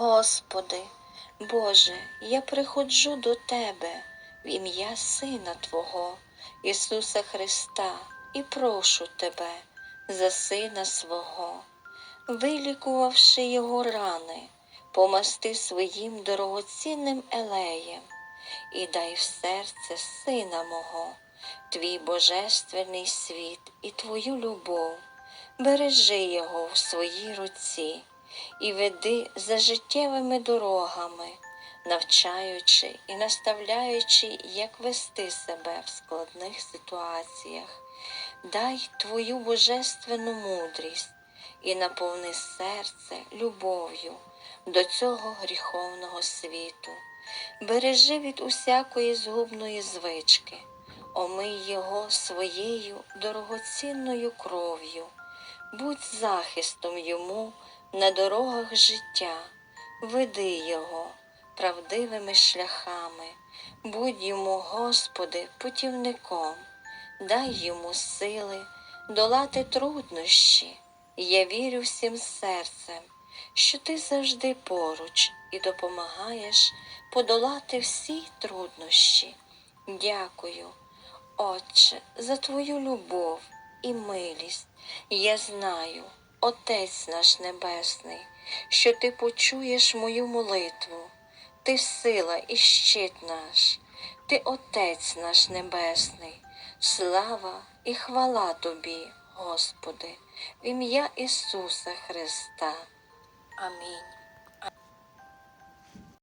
Господи, Боже, я приходжу до Тебе в ім'я Сина Твого, Ісуса Христа, і прошу Тебе за Сина свого, вилікувавши Його рани, помасти своїм дорогоцінним елеєм і дай в серце Сина мого, Твій божественний світ і Твою любов, бережи його в своїй руці і веди за життєвими дорогами, навчаючи і наставляючи, як вести себе в складних ситуаціях. Дай Твою божественну мудрість і наповни серце любов'ю до цього гріховного світу. Бережи від усякої згубної звички, омий його своєю дорогоцінною кров'ю, будь захистом йому на дорогах життя, веди його правдивими шляхами, будь йому, Господи, путівником, дай йому сили долати труднощі. Я вірю всім серцем, що ти завжди поруч і допомагаєш подолати всі труднощі. Дякую, Отче, за Твою любов і милість. Я знаю, Отець наш Небесний, що Ти почуєш мою молитву. Ти сила і щит наш, Ти Отець наш Небесний, слава і хвала Тобі, Господи, в ім'я Ісуса Христа. Амінь.